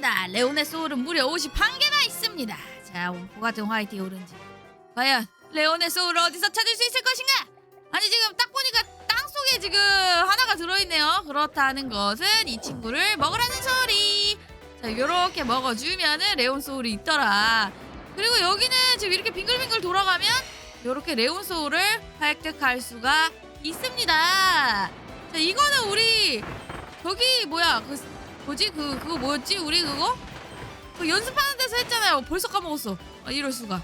맞습니다. 레온의 소울은 무려 51개나 있습니다. 자, 원포 같은 화이트의 오른지. 과연 레온의 소울을 어디서 찾을 수 있을 것인가? 아니 지금 딱 보니까 땅 속에 지금 하나가 들어있네요. 그렇다는 것은 이 친구를 먹으라는 소리. 자, 요렇게 먹어주면은 레온 소울이 있더라. 그리고 여기는 지금 이렇게 빙글빙글 돌아가면 요렇게 레온 소울을 획득할 수가 있습니다. 자, 이거는 우리 저기 뭐야 그 뭐지 그 그거 뭐였지 우리 그거 그 연습하는 데서 했잖아요. 벌써 까먹었어. 아, 이럴 수가.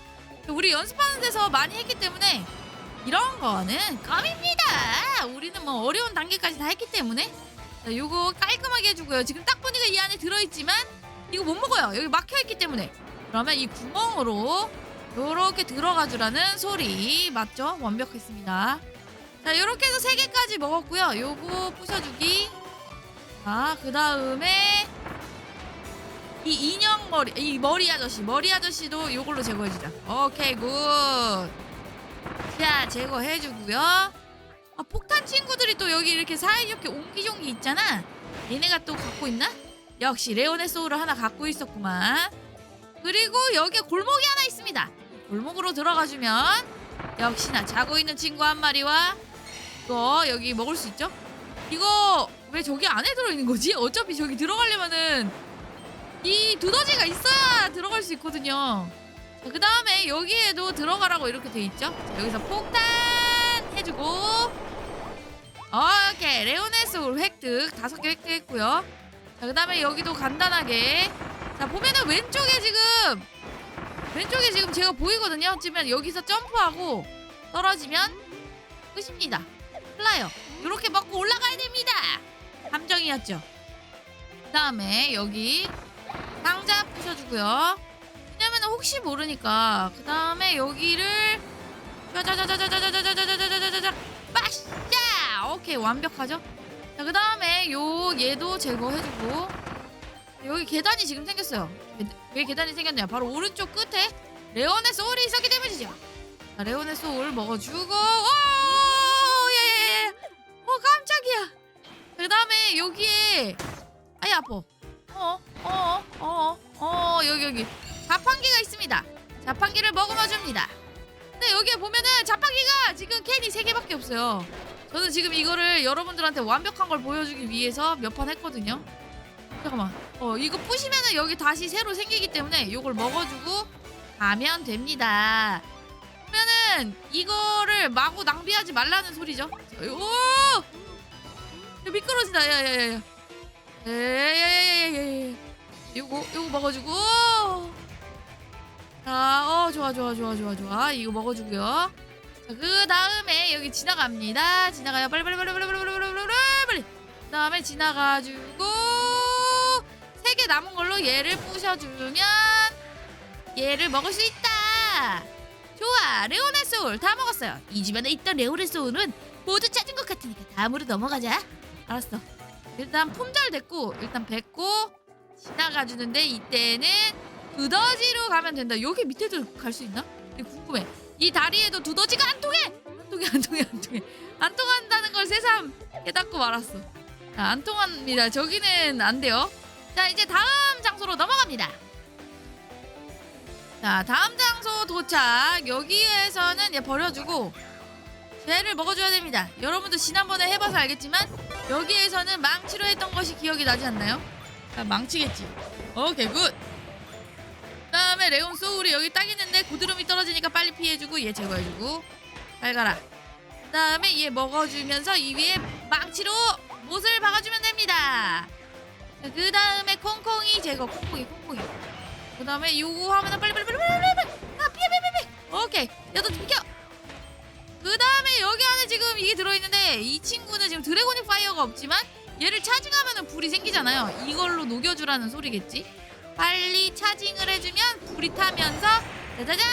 우리 연습하는 데서 많이 했기 때문에 이런 거는 껌입니다. 우리는 뭐 어려운 단계까지 다 했기 때문에 자, 요거 깔끔하게 해주고요. 지금 딱 보니까 이 안에 들어있지만 이거 못 먹어요. 여기 막혀있기 때문에 그러면 이 구멍으로 요렇게 들어가 주라는 소리 맞죠? 완벽했습니다. 자 요렇게 해서 세 개까지 먹었고요. 요거 부셔주기 자, 그 다음에 이 인형 머리, 이 머리 아저씨, 머리 아저씨도 요걸로 제거해주자. 오케이, 굿. 자, 제거해주고요. 아, 폭탄 친구들이 또 여기 이렇게 사이좋게 옹기종기 있잖아. 얘네가 또 갖고 있나? 역시 레오네 소울을 하나 갖고 있었구만. 그리고 여기에 골목이 하나 있습니다. 골목으로 들어가주면 역시나 자고 있는 친구 한 마리와 이거 여기 먹을 수 있죠? 이거 왜 저기 안에 들어있는 거지? 어차피 저기 들어가려면은 이 두더지가 있어야 들어갈 수 있거든요. 그 다음에 여기에도 들어가라고 이렇게 돼 있죠. 자, 여기서 폭탄 해주고 오케이 레오네 소울 획득 다섯 개 획득했고요. 자, 그 다음에 여기도 간단하게 자 보면은 왼쪽에 지금 왼쪽에 지금 제가 보이거든요. 지금 여기서 점프하고 떨어지면 끝입니다. 흘러요. 이렇게 먹고 올라가야 됩니다. 함정이었죠. 그 다음에 여기 상자 부셔주고요. 왜냐면 혹시 모르니까 그 다음에 여기를 빠샤 오케이 완벽하죠. 자 그 다음에 요 얘도 제거해주고 여기 계단이 지금 생겼어요. 계- 왜 계단이 생겼냐? 바로 오른쪽 끝에 레온의 소울이 있었기 때문이죠. 자, 레온의 소울 먹어주고 오 아이 아파. 어어어 어 어, 여기 여기 자판기가 있습니다. 자판기를 먹으면 줍니다. 근데 여기에 보면은 자판기가 지금 캔이 세 개밖에 없어요. 저는 지금 이거를 여러분들한테 완벽한 걸 보여주기 위해서 몇 판 했거든요. 잠깐만. 어 이거 부시면은 여기 다시 새로 생기기 때문에 이걸 먹어주고 가면 됩니다. 그러면은 이거를 마구 낭비하지 말라는 소리죠. 자, 오! 야, 미끄러진다. 야야야야. 에야야야야야. 요거 요거 먹어주고. 자, 어 좋아 좋아 좋아 좋아 좋아. 이거 먹어주고요. 자, 그 다음에 여기 지나갑니다. 지나가요. 빨리 빨리 빨리 빨리 빨리 빨리 빨리 빨리. 그 다음에 지나가주고 세 개 남은 걸로 얘를 부셔주면 얘를 먹을 수 있다. 좋아, 레오네 소울 다 먹었어요. 이 집안에 있던 레오네 소울은 모두 찾은 것 같으니까 다음으로 넘어가자. 알았어. 일단 품절 됐고 일단 뱉고 지나가 주는데 이때는 두더지로 가면 된다. 여기 밑에도 갈 수 있나? 궁금해. 이 다리에도 두더지가 안 통해. 안 통해 안 통해 안 통해. 안 통한다는 걸 새삼 깨닫고 말았어. 자, 안 통합니다. 저기는 안 돼요. 자 이제 다음 장소로 넘어갑니다. 자 다음 장소 도착. 여기에서는 얘 버려주고 쟤를 먹어줘야 됩니다. 여러분도 지난번에 해봐서 알겠지만 여기에서는 망치로 했던 것이 기억이 나지 않나요? 자, 망치겠지. 오케이 굿. 그다음에 레온 소울이 여기 딱 있는데 고드름이 떨어지니까 빨리 피해주고 얘 제거해주고 잘 가라. 그다음에 얘 먹어주면서 이 위에 망치로 못을 박아주면 됩니다. 자, 그다음에 콩콩이 제거 콩콩이 콩콩이. 그 다음에 요거 하면은 빨리 빨리 빨리 빨리 빨리 아 피해 피해 피해. 오케이 야너 비켜. 그 다음에 여기 안에 지금 이게 들어있는데 이 친구는 지금 드래곤이 파이어가 없지만 얘를 차징하면 불이 생기잖아요. 이걸로 녹여주라는 소리겠지. 빨리 차징을 해주면 불이 타면서 짜자잔!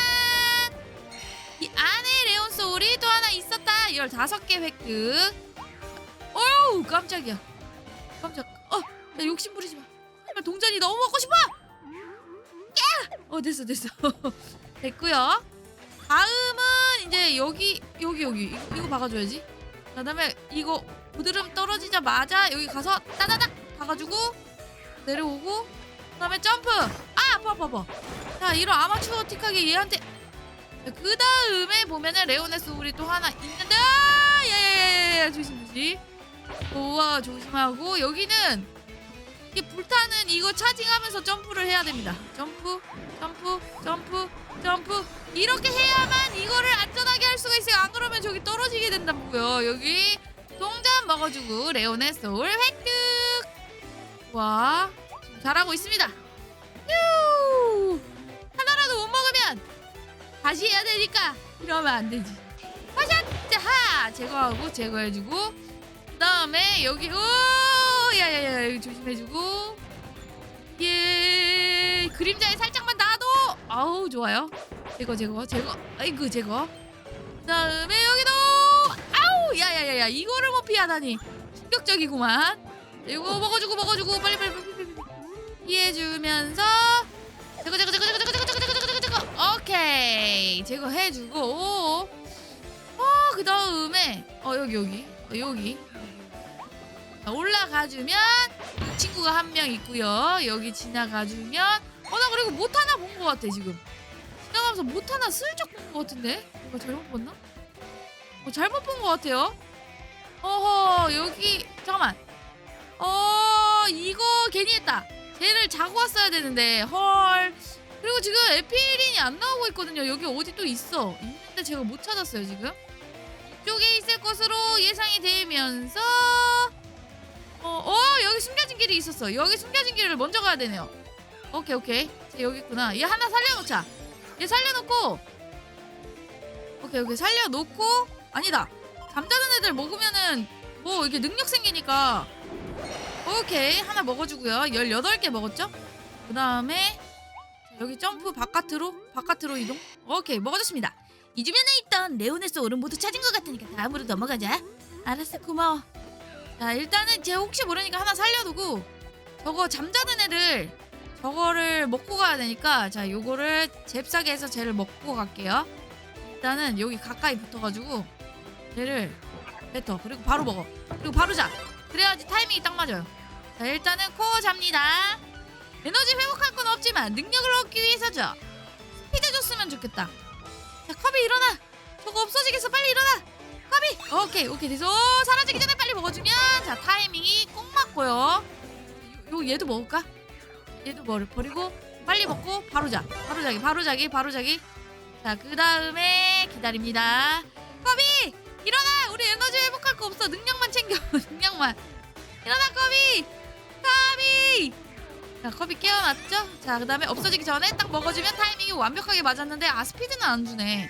이 안에 레온 소울이 또 하나 있었다. 15개 획득. 어우 깜짝이야. 깜짝. 어, 야 욕심 부리지 마. 동전이 너무 먹고 싶어. 야! 어 됐어 됐어. 됐고요. 다음은 이제 여기 여기 여기 이거, 이거 박아줘야지. 그다음에 이거 부드름 떨어지자마자 여기 가서 따다닥 박아주고 내려오고 그다음에 점프. 아 아파 아파 아파. 자 이런 아마추어 틱하게 얘한테. 그 다음에 보면은 레오네 소울이 또 하나 있는데 아, 야야야야 조심 조심. 우와 조심하고 여기는 이게 불타는 이거 차징하면서 점프를 해야 됩니다. 점프 점프 점프 점프 이렇게 해야만 이거를 안전하게 할 수가 있어요. 안 그러면 저기 떨어지게 된다고요. 여기 동전 먹어주고 레오네 소울 획득. 와 지금 잘하고 있습니다. 휴 하나라도 못 먹으면 다시 해야 되니까 이러면 안 되지. 화샷 하 제거하고 제거해주고 그 다음에 여기 오 야야야 여기 조심해주고 예 그림자에 살짝만 아우 좋아요. 제거 제거 제거. 아이고 제거. 그 다음에 여기도! 아우 야야야야 이거를 못 피하다니. 충격적이구만. 이거 먹어주고 먹어주고 빨리 빨리. 피해주면서. 제거 제거 제거 제거 제거 제거 제거 제거 제거 제거. 오케이. 제거 해주고. 어그 다음에 어 여기 여기. 어, 여기. 자, 올라가주면 이 친구가 한 명 있고요. 여기 지나가주면 그리고 못 하나 본 것 같아 지금. 지나가면서 못 하나 슬쩍 본 것 같은데 이거 잘못 봤나? 어, 잘못 본 것 같아요. 어허 여기 잠깐만. 어 이거 괜히 했다. 쟤를 자고 왔어야 되는데 헐. 그리고 지금 에피린이 안 나오고 있거든요. 여기 어디 또 있어. 있는데 제가 못 찾았어요 지금. 이쪽에 있을 것으로 예상이 되면서 어, 어 여기 숨겨진 길이 있었어. 여기 숨겨진 길을 먼저 가야 되네요. 오케이 오케이. 쟤 여기 있구나. 얘 하나 살려놓자. 얘 살려놓고 오케이 오케이 살려놓고 아니다. 잠자는 애들 먹으면은 뭐 이게 능력 생기니까 오케이 하나 먹어주고요. 18개 먹었죠? 그 다음에 여기 점프 바깥으로 바깥으로 이동. 오케이 먹어줬습니다. 이 주변에 있던 레오네스 오른 모두 찾은 것 같으니까 다음으로 넘어가자. 알았어 고마워. 자 일단은 쟤 혹시 모르니까 하나 살려두고 저거 잠자는 애들 저거를 먹고 가야 되니까 자 요거를 잽싸게 해서 쟤를 먹고 갈게요. 일단은 여기 가까이 붙어가지고 쟤를 뱉어. 그리고 바로 먹어. 그리고 바로 자. 그래야지 타이밍이 딱 맞아요. 자 일단은 코어 잡니다. 에너지 회복할 건 없지만 능력을 얻기 위해서죠 스피드 줬으면 좋겠다. 자 컵이 일어나. 저거 없어지겠어. 빨리 일어나. 컵이. 오케이 오케이. 돼서 오, 사라지기 전에 빨리 먹어주면 자 타이밍이 꼭 맞고요 요, 요 얘도 먹을까? 얘도 버리, 버리고 빨리 먹고 바로 자. 바로 자기 바로 자기 바로 자기. 자 그 다음에 기다립니다. 컵이 일어나! 우리 에너지 회복할 거 없어. 능력만 챙겨. 능력만. 일어나 컵이 컵이 자 컵이 깨어났죠? 자 그 다음에 없어지기 전에 딱 먹어주면 타이밍이 완벽하게 맞았는데 아 스피드는 안 주네.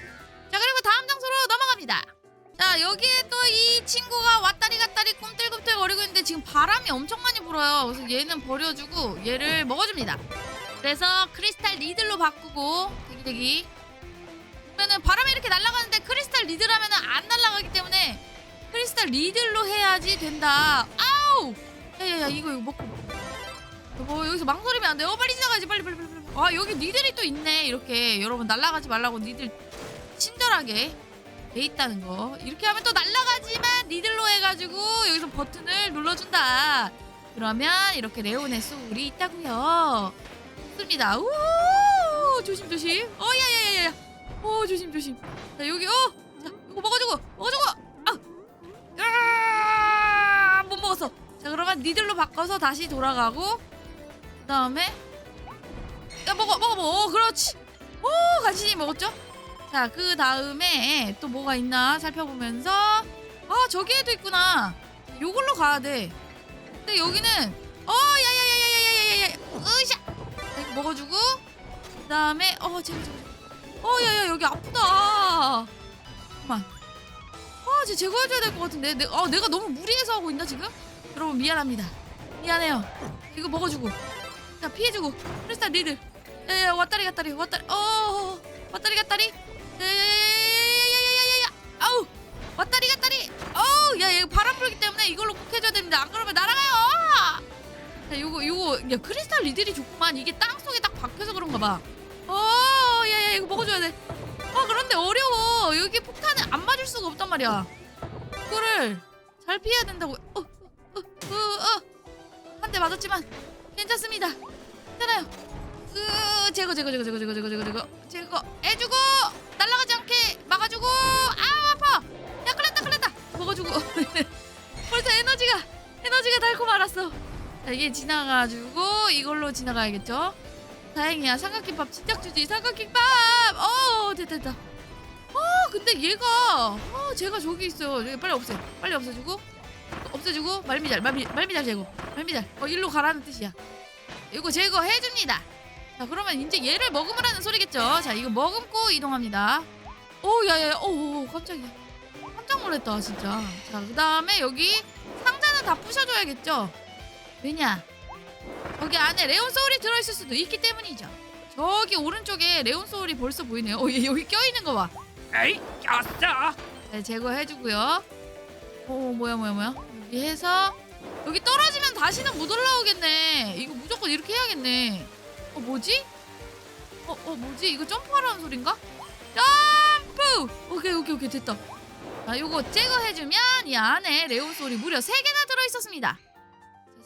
자 그리고 다음 장소로 넘어갑니다 자 여기에 또 이 친구가 왔다리 갔다리 꿈틀꿈틀 거리고 있는데 지금 바람이 엄청 많이 불어요. 그래서 얘는 버려주고 얘를 먹어줍니다. 그래서 크리스탈 리들로 바꾸고 대기 대기. 그러면은 바람이 이렇게 날아가는데 크리스탈 리드라면은 안 날아가기 때문에 크리스탈 리들로 해야지 된다. 아우! 야야야 이거 이거 먹고 여보 여기서 망설이면 안 돼. 어 빨리 지나가야지 빨리 빨리 빨리. 빨리. 아 여기 니들이 또 있네 이렇게. 여러분 날아가지 말라고 니들 친절하게 돼 있다는 거. 이렇게 하면 또 날아가지만 니들로 해가지고 여기서 버튼을 눌러준다. 그러면 이렇게 레오네 소울이 있다고요. 좋습니다. 우 조심 조심. 어 야야야야. 어 조심 조심. 자 여기 어. 자 이거 먹어주고 먹어주고. 아. 아, 못 먹었어. 자 그러면 니들로 바꿔서 다시 돌아가고 그 다음에 야 먹어 먹어 먹어 어, 그렇지 오 간신히 먹었죠 자 그 다음에 또 뭐가 있나 살펴보면서. 아 저기에도 있구나. 요걸로 가야 돼. 근데 여기는 어 야야야야야야야야야 으쌰! 자, 이거 먹어 주고 그 다음에 어 제가 제가 어 야야 여기 아프다. 잠깐만. 아쟤 제거해 줘야 될 것 같은데. 내, 어, 내가 너무 무리해서 하고 있나 지금? 여러분 미안합니다. 미안해요. 이거 먹어 주고. 자 피해 주고. 크리스탈 리드. 야야 왔다리 갔다리 왔다리. 어. 왔다리 갔다리 네, 야야야야야야. 아우 왔다리 갔다리. 아우 야 이거 바람 불기 때문에 이걸로 꼭 해줘야 됩니다. 안 그러면 날아가요. 자 요거 요거 야 크리스탈 리들이 좋구만. 이게 땅속에 딱 박혀서 그런가 봐어 야야 이거 먹어줘야 돼어 그런데 어려워. 여기 폭탄을 안 맞을 수가 없단 말이야. 그거를 잘 피해야 된다고. 어, 어, 어, 어. 어. 한대 맞았지만 괜찮습니다. 괜찮아요. 으 제거 제거 제거 제거 제거 제거 제거 제거 제거 해주고 날아가지 않게 막아주고 아 아파. 야 끌렸다 끌렸다 먹어주고 벌써 에너지가 에너지가 닳고 말았어. 자, 이게 지나가지고 이걸로 지나가야겠죠. 다행이야 삼각김밥 진짜 주지 삼각김밥. 어 됐다 됐다. 어 근데 얘가 어 제가 저기 있어요. 여기 빨리 없애 빨리 없애주고 없애주고 말미잘 말미 말미잘 제거 말미잘 어 일로 가라는 뜻이야. 이거 제거해줍니다. 자 그러면 이제 얘를 머금으라는 소리겠죠. 자 이거 머금고 이동합니다. 오 야야야 오 깜짝이야. 깜짝 놀랐다 진짜. 자 그 다음에 여기 상자는 다 부셔줘야겠죠. 왜냐? 거기 안에 레온 소울이 들어있을 수도 있기 때문이죠. 저기 오른쪽에 레온 소울이 벌써 보이네요. 어, 얘 여기 껴있는 거 봐. 에이 꼈어 네, 제거해주고요. 오 뭐야 뭐야 뭐야. 여기 해서 여기 떨어지면 다시는 못 올라오겠네. 이거 무조건 이렇게 해야겠네. 어 뭐지? 어, 어 뭐지? 이거 점프하라는 소린가? 점프! 오케이 오케이 오케이 됐다. 자 요거 제거해주면 이 안에 레온 소울이 무려 3개나 들어있었습니다.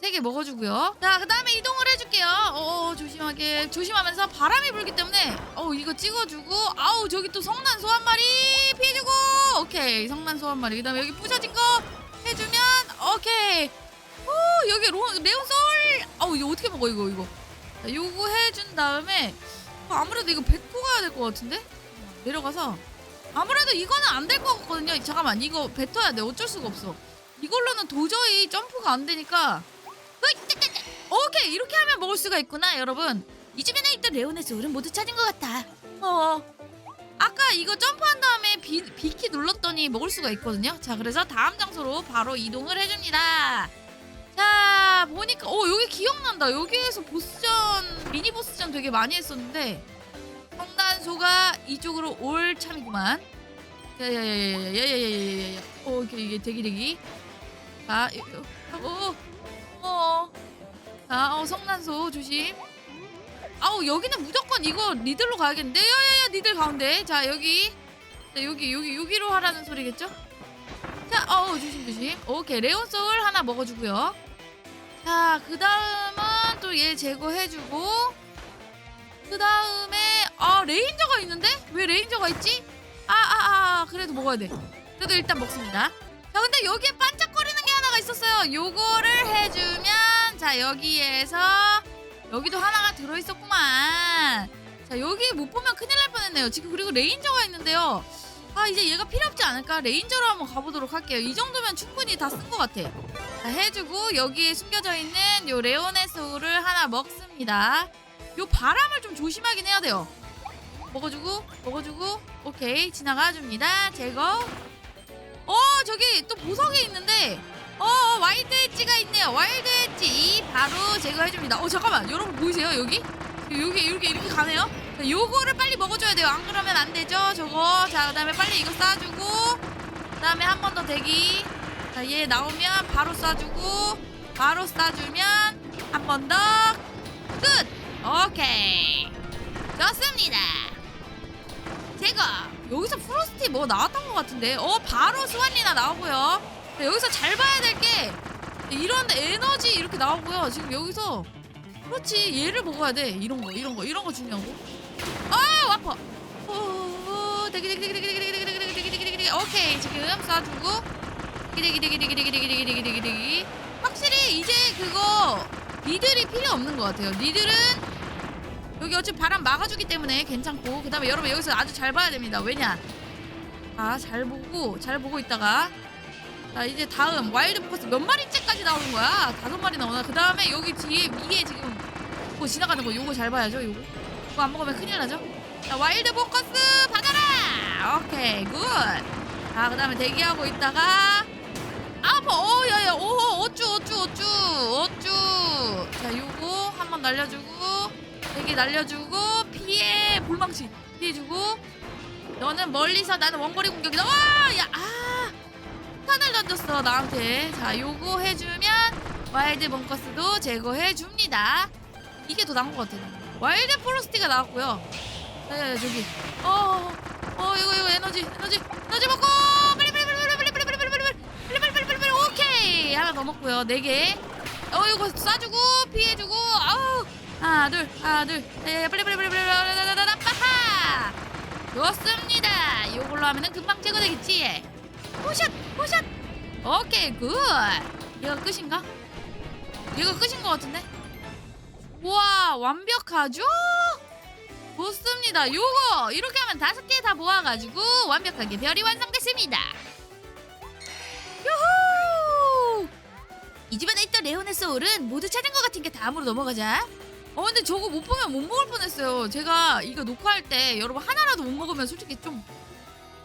세개 먹어주고요. 자, 그 다음에 이동을 해줄게요. 어, 조심하게. 조심하면서 바람이 불기 때문에, 어, 이거 찍어주고, 아우, 저기 또 성난소 한 마리 피해주고, 오케이. 성난소 한 마리. 그 다음에 여기 부셔진 거 해주면, 오케이. 오, 여기 로, 레온 솔! 아우, 이거 어떻게 먹어, 이거, 이거. 자, 요거 해준 다음에, 어, 아무래도 이거 뱉고 가야 될 것 같은데? 내려가서, 아무래도 이거는 안 될 것 같거든요. 잠깐만, 이거 뱉어야 돼. 어쩔 수가 없어. 이걸로는 도저히 점프가 안 되니까. 오케이 이렇게 하면 먹을 수가 있구나 여러분 이 주변에 있던 레온의 소울은 모두 찾은 것 같아 어 아까 이거 점프한 다음에 비, 비키 눌렀더니 먹을 수가 있거든요 자 그래서 다음 장소로 바로 이동을 해줍니다 자 보니까 어 여기 기억난다 여기에서 보스전 미니 보스전 되게 많이 했었는데 성단소가 이쪽으로 올 참이구만 야야야야야야야야야야 어 이게 이게 대기 대기 자 하고 어. 자, 어, 성난소 조심. 아우, 여기는 무조건 이거 니들로 가야겠는데? 야야야, 니들 가운데. 자, 여기. 자, 여기, 여기, 여기로 하라는 소리겠죠? 자, 어, 조심, 조심. 오케이, 레온 소울 하나 먹어주고요. 자, 그 다음은 또 얘 제거해주고. 그 다음에, 아, 레인저가 있는데? 왜 레인저가 있지? 아, 아, 아, 그래도 먹어야 돼. 그래도 일단 먹습니다. 자, 근데 여기에 반짝거리는 게 하나가 있었어요. 요거를 해주면, 자, 여기에서, 여기도 하나가 들어있었구만. 자, 여기 못 보면 큰일 날 뻔했네요. 지금 그리고 레인저가 있는데요. 아, 이제 얘가 필요 없지 않을까? 레인저로 한번 가보도록 할게요. 이 정도면 충분히 다 쓴 것 같아. 자, 해주고, 여기에 숨겨져 있는 요 레오네 소울을 하나 먹습니다. 요 바람을 좀 조심하긴 해야 돼요. 먹어주고, 먹어주고, 오케이. 지나가 줍니다. 제거. 어 저기 또 보석이 있는데 어 와일드 엣지가 있네요 와일드 엣지 바로 제거해줍니다 어 잠깐만 여러분 보이세요 여기 여기 이렇게 이렇게 가네요 자, 요거를 빨리 먹어줘야 돼요. 안 그러면 안 되죠? 저거. 자 그 다음에 빨리 이거 쏴주고 그 다음에 한 번 더 대기. 자 얘 나오면 바로 쏴주고 바로 쏴주면 한 번 더 끝. 오케이. 좋습니다. 제거 여기서 프로스티 뭐 나왔던 것 같은데. 어 바로 스완리나 나오고요. 자, 여기서 잘 봐야 될 게 이런 에너지 이렇게 나오고요. 지금 여기서 그렇지. 얘를 먹어야 돼. 이런 거 이런 거 이런 거 중요하고 아 아파 어 대기 대기 대기 대기 대기 대기 대기 대기 대기 대기 대기 오케이 지금 쏴주고 대기 대기 대기 대기 대기 대기 대기 대기 확실히 이제 그거 니들이 필요 없는 것 같아요 니들은 여기 어차피 바람 막아주기 때문에 괜찮고 그 다음에 여러분 여기서 아주 잘 봐야 됩니다 왜냐 자잘 보고 잘 보고 있다가 자 이제 다음 와일드 포커스 몇 마리째까지 나오는 거야 다섯 마리 나오나 그 다음에 여기 뒤에 위에 지금 그거 지나가는 거 요거 잘 봐야죠 요거 그거 안 먹으면 큰일 나죠? 자 와일드 포커스 받아라! 오케이 굿 자 그 다음에 대기하고 있다가 아파! 어 야 야 오 어쭈 어쭈 어쭈 어쭈! 자 요거 한번 날려주고 되게 날려주고 피해 볼망치! 피해주고 너는 멀리서 나는 원거리 공격이다! 와 야 아! 탄을 던졌어 나한테. 자 요거 해주면 와일드 벙커스도 제거해줍니다. 이게 더 나은 것 같아 와일드 포로스티가 나왔고요 네 저기 어어 어, 이거 이거 에너지 에너지 에너지 먹고 빨리 빨리 빨리 빨리 빨리 빨리 빨리 빨리 빨리 빨리 오케이 하나 더 먹고요 네 개 어 이거 쏴주고 피해주고 아우 아 하나 둘 하나 둘 예, 빨리 빨리 빨리 빨리 빨리 빨리 빠하 좋습니다 이걸로 하면은 금방 제거되겠지 포샷 포샷 오케이 굿 이거 끝인가? 이거 끝인 것 같은데 우와 완벽하죠? 좋습니다. 요거 이렇게 하면 다섯 개 다 모아가지고 완벽하게 별이 완성됐습니다. 유후 이 집안에 있던 레오네 소울은 모두 찾은 것 같으니까 다음으로 넘어가자. 어 근데 저거 못 보면 못 먹을 뻔했어요. 제가 이거 녹화할 때 여러분 하나라도 못 먹으면 솔직히 좀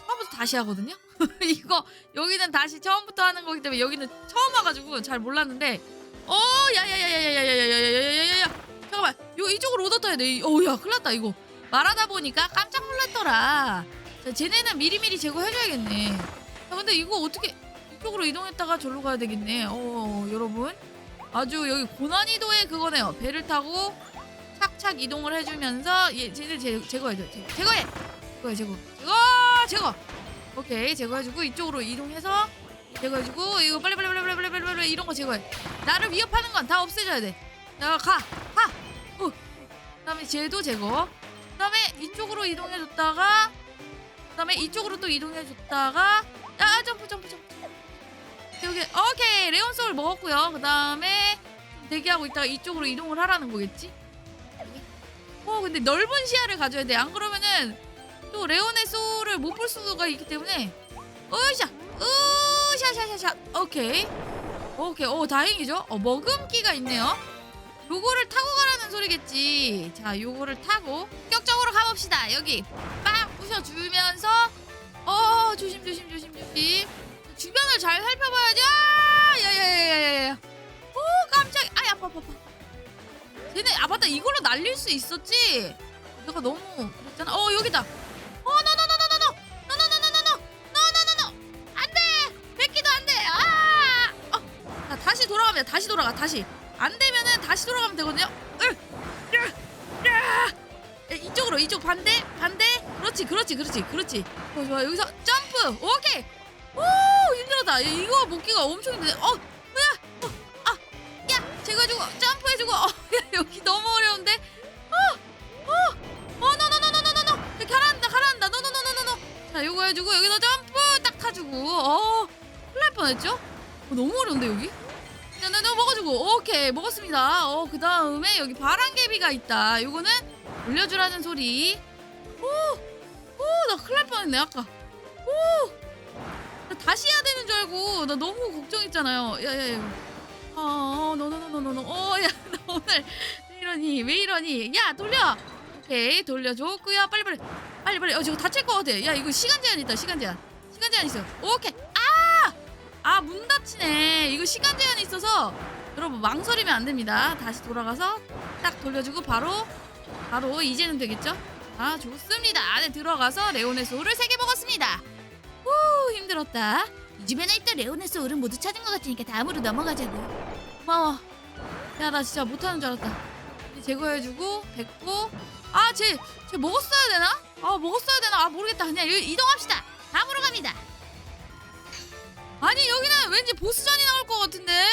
처음부터 다시 하거든요? 이거 여기는 다시 처음부터 하는 거기 때문에 여기는 처음 와가지고 잘 몰랐는데 어 야야야야야야야야야야야야야 잠깐만 요 이쪽으로 오더 떠야 돼 어야 큰일났다 이거 말하다 보니까 깜짝 놀랐더라 자, 쟤네는 미리미리 제거해줘야겠네 아 근데 이거 어떻게 이쪽으로 이동했다가 절로 가야 되겠네 어 여러분 아주 여기 고난이도의 그거네요 배를 타고 착착 이동을 해주면서 얘 쟤들 제, 제거해줘 제, 제거해 제거해 제거 제거 제거 오케이 제거해주고 이쪽으로 이동해서 제거해주고 이거 빨리 빨리 빨리 빨리 빨리 빨리 빨리 이런 거 제거해. 나를 위협하는 건 다 없애줘야 돼자가가. 어. 그다음에 쟤도 제거. 그다음에 이쪽으로 이동해줬다가 그다음에 이쪽으로 또 이동해줬다가 아 점프 점프 점프. 여기 오케이. 레온 소울 먹었고요. 그다음에 대기하고 있다가 이쪽으로 이동을 하라는 거겠지? 어 근데 넓은 시야를 가져야 돼. 안 그러면은 또 레온의 소울을 못 볼 수가 있기 때문에. 으샤 으 샤샤샤샤. 오케이. 오케이. 오 다행이죠? 어 머금기가 있네요. 요거를 타고 가라는 소리겠지. 자 요거를 타고 격적으로 가봅시다. 여기 빡 부셔주면서 어 조심 조심 조심 조심. 주변을 잘 살펴봐야지 아 야야야야야야. 오 깜짝 아이 아파 아파 아파. 쟤네 아 맞다. 이걸로 날릴 수 있었지? 내가 너무 그랬잖아. 어 여기다 다시. 안 되면은 다시 돌아가면 되거든요. 으, 으, 야. 야, 이쪽으로 이쪽 반대 반대. 그렇지 그렇지 그렇지 그렇지. 좋아 좋아. 여기서 점프. 오케이. 오 힘들었다. 야, 이거 먹기가 엄청 힘드네 어 야, 어, 아, 야, 제거해주고 점프해주고. 어, 야, 여기 너무 어려운데. 어, 어, 어, 노노노노노노노 가라앉다 가라앉다. 노노노노노노 자 요거 해주고 여기서 점프 딱 타주고. 어 큰일 날 뻔했죠? 어, 너무 어려운데 여기 먹어주고 오케이 먹었습니다. 어 그 다음에 여기 바람개비가 있다. 요거는 올려주라는 소리. 오오나 큰일 날 뻔했네 아까. 오나 다시 해야 되는 줄 알고 나 너무 걱정했잖아요. 야야야. 어 노노노노노노 어야 나 오늘 왜 이러니 왜 이러니? 야 돌려! 오케이 돌려줬고요. 빨리 빨리 빨리 빨리. 어 저거 다칠 것 같아. 야 이거 시간 제한 있다 시간 제한. 시간 제한 있어. 오케이. 아문 닫히네. 이거 시간 제한이 있어서 여러분 망설이면 안 됩니다. 다시 돌아가서 딱 돌려주고 바로 바로 이제는 되겠죠? 아 좋습니다. 안에 들어가서 레오네 소울을 세 개 먹었습니다. 후 힘들었다. 이 집에나 있던 레오네 소울은 모두 찾은 것 같으니까 다음으로 넘어가자고. 고마워. 야 나 진짜 못하는 줄 알았다. 제거해주고 됐고. 아쟤쟤 먹었어야 되나? 아 먹었어야 되나? 아 모르겠다. 그냥 이동합시다. 다음으로 갑니다. 아니 여기는 왠지 보스전이 나올 것 같은데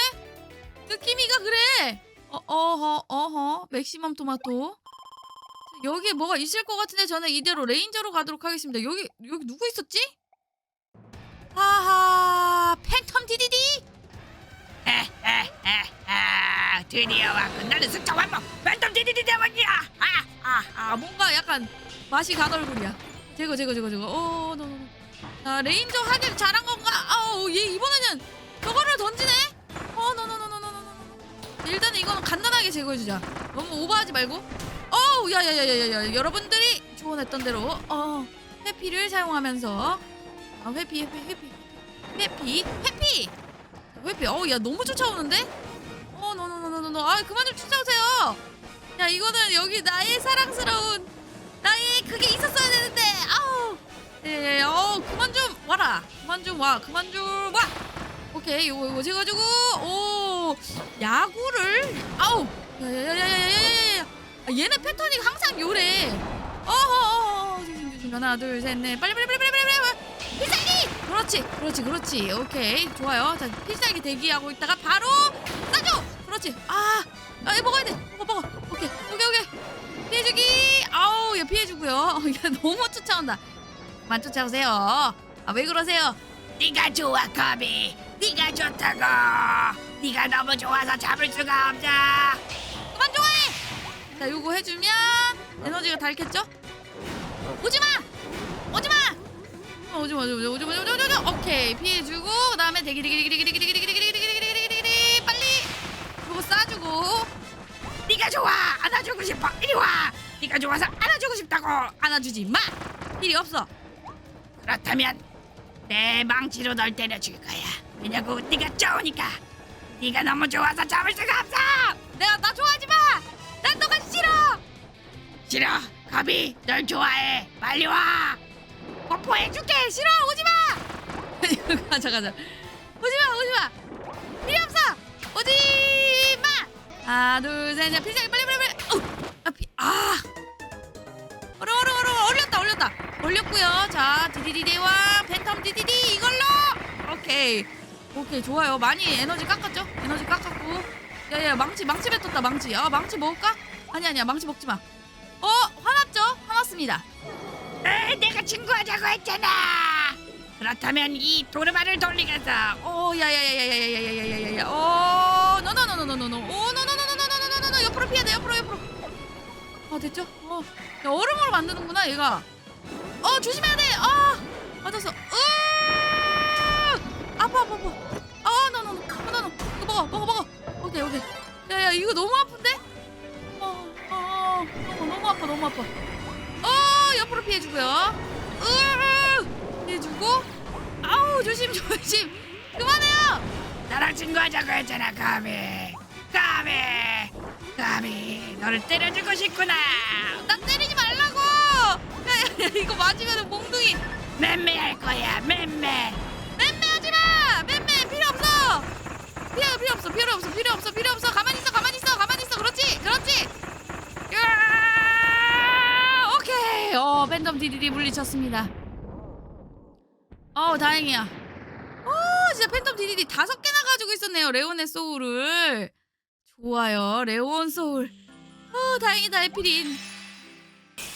느낌이가 그래. 어, 어허 어허. 맥시멈 토마토. 여기 뭐가 있을 것 같은데 저는 이대로 레인저로 가도록 하겠습니다. 여기 여기 누구 있었지? 하하 팬텀 디디디? 아, 드디어 왔군. 나는 승차 완봉. 팬텀 디디디 대왕이야. 아, 아, 아. 뭔가 약간 맛이 간 얼굴이야. 제거 제거 제거 제거. 어 노노노 자 레인저 하길 잘한 건가? 아얘 이번에는 저거를 던지네 일단은 이거는 간단하게 제거해주자. 너무 오버하지 말고. 어우 야야야야야 여러분들이 조언했던 대로 어 회피를 사용하면서. 아 회피 회피 회피. 회피 회피! 회피 어우 야 너무 쫓아오는데? 어 노노노노노 아 그만 좀 쫓아오세요. 야 이거는 여기 나의 사랑스러운 나의 그게 있었어야 되는데. 아우. 예, 어 그만 좀 와라. 그만 좀 와. 그만 좀와 오케이 이거 이거 재가지고. 오 야구를 아우 야야야야야야야 아, 얘네 패턴이 항상 요래. 어허 하나 둘셋넷. 빨리 빨리 빨리 빨리 빨리 빨리. 필살기! 그렇지 그렇지 그렇지. 오케이 좋아요. 자 필살기 대기하고 있다가 바로 싸줘! 그렇지. 아아 아, 아 먹어야 돼. 먹어 먹어. 오케이 오케이 오케이. 피해주기. 아우 얘 피해주고요. 어, 야 너무 쫓아온다. 만 쫓아오세요. 아 왜 그러세요? 네가 좋아 카비. 네가 좋다고 네가 너무 좋아서 잡을 수가 없어 그만 좋아해. 자 요거 해주면 에너지가 닳겠죠? 오지마, 오지마. 어, 오지마, 오지마, 오지마, 오지마, 오지마, 오지마. 오케이 피해주고 그다음에 대기 대기 대기 대기 대기 대기 대기 대기 대기 대기 대기 대기 대기 빨리 요거 쏴주고 네가 좋아 안아주고 싶어 이리 와 네가 좋아서 안아주고 싶다고 안아주지 마. 필요 없어. 그렇다면 내 망치로 널 때려줄 거야 왜냐고 네가 좋으니까 네가 너무 좋아서 잡을 수가 없어 내가 나 좋아하지 마. 난 너가 싫어. 싫어 거미 널 좋아해 빨리 와 뽀뽀해줄게 싫어 오지 마. 가자 가자. 오지 마 오지 마. 필요 없어. 오지 마. 하나 둘셋넷 필살기 빨리 빨리 빨리. 어, 아, 피, 아. 얼어 얼어 얼어 얼렸다 얼렸다 얼렸고요. 자 디디디대왕 팬텀 디디디 이걸로. 오케이 오케이 좋아요. 많이 에너지 깎았죠? 에너지 깎았고. 야야 망치 망치 뱉었다 망치. 아 망치 먹을까? 아니 아니야 망치 먹지 마. 어 화났죠? 화났습니다. 에, 내가 친구하자고 했잖아 그렇다면 이 도르마를 돌리겠어 오 야야야야야야야야야야야 오 노노노노노노노 오 노노노노노노노노 옆으로 피해야 돼 옆으로 옆으로 아 됐죠 어 야, 얼음으로 만드는구나 얘가 어 조심해야 돼아 맞았어 으 아파 아파 아 노노노 노노노 이거 먹어 먹어 먹어. 오케이 오케이. 야 야 이거 너무 아픈데? 어어 어, 너무 너무 아파 너무 아파. 어 옆으로 피해주고요. 으 피해주고. 아우 조심 조심. 그만해요! 나랑 친구하자고 했잖아 가미 가미 가미 너를 때려주고 싶구나. 나 때리지 말라고! 야 야 야 이거 맞으면 몽둥이. 맴매할 거야 맴매 맴매하지 마 맴매 필요 없어 필요 없어 필요 없어 필요 없어 필요 없어. 가만히 있어 가만히 있어 가만히 있어. 그렇지 그렇지. 으아! 오케이. 어 팬덤 디디디 물리쳤습니다. 어 다행이야. 어 진짜 팬덤 디디디 다섯 개나 가지고 있었네요 레온의 소울을. 좋아요 레온 소울. 어 다행이다 에피린.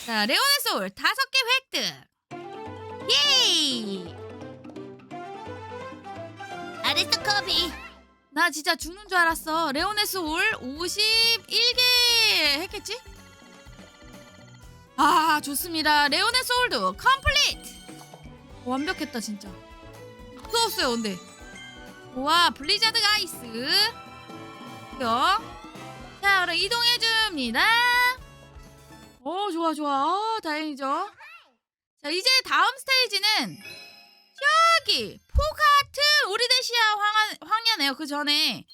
자 레온의 소울 다섯 개 획득. 예이! 잘했어 커비 나 진짜 죽는 줄 알았어. 레오네 소울 51개 했겠지? 아, 좋습니다. 레오네 소울도 컴플리트! 완벽했다, 진짜. 무서웠어요, 근데. 와, 블리자드 아이스. 요. 자, 그럼 이동해 줍니다. 오, 좋아, 좋아. 어, 다행이죠. 자, 이제 다음 스테이지는 저기 포카 트 오리데시아 황하, 황야네요. 그 전에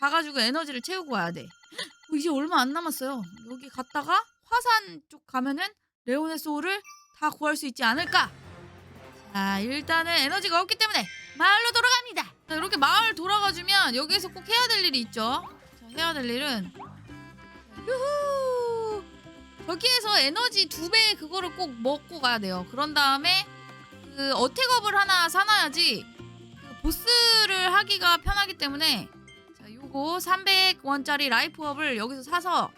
가가지고 에너지를 채우고 와야 돼. 어, 이제 얼마 안 남았어요. 여기 갔다가 화산 쪽 가면은 레오네 소울을 다 구할 수 있지 않을까? 자 일단은 에너지가 없기 때문에 마을로 돌아갑니다. 자, 이렇게 마을 돌아가주면 여기에서 꼭 해야 될 일이 있죠. 자, 해야 될 일은 유후 저기에서 에너지 두 배 그거를 꼭 먹고 가야 돼요. 그런 다음에 그 어택업을 하나 사놔야지 그 보스를 하기가 편하기 때문에 자 요거 300원짜리 라이프업을 여기서 사서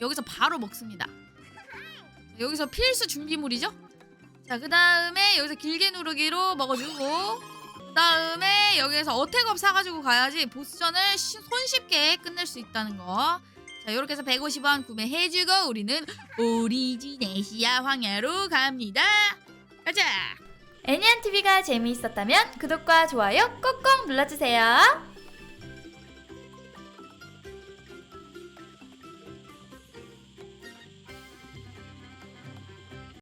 여기서 바로 먹습니다. 여기서 필수 준비물이죠. 자그 다음에 여기서 길게 누르기로 먹어주고 그 다음에 여기에서 어택업 사가지고 가야지 보스전을 쉬- 손쉽게 끝낼 수 있다는 거. 자 이렇게 해서 150원 구매해주고 우리는 오리지네시아 황야로 갑니다. 가자. 애니안TV가 재미있었다면 구독과 좋아요 꼭꼭 눌러주세요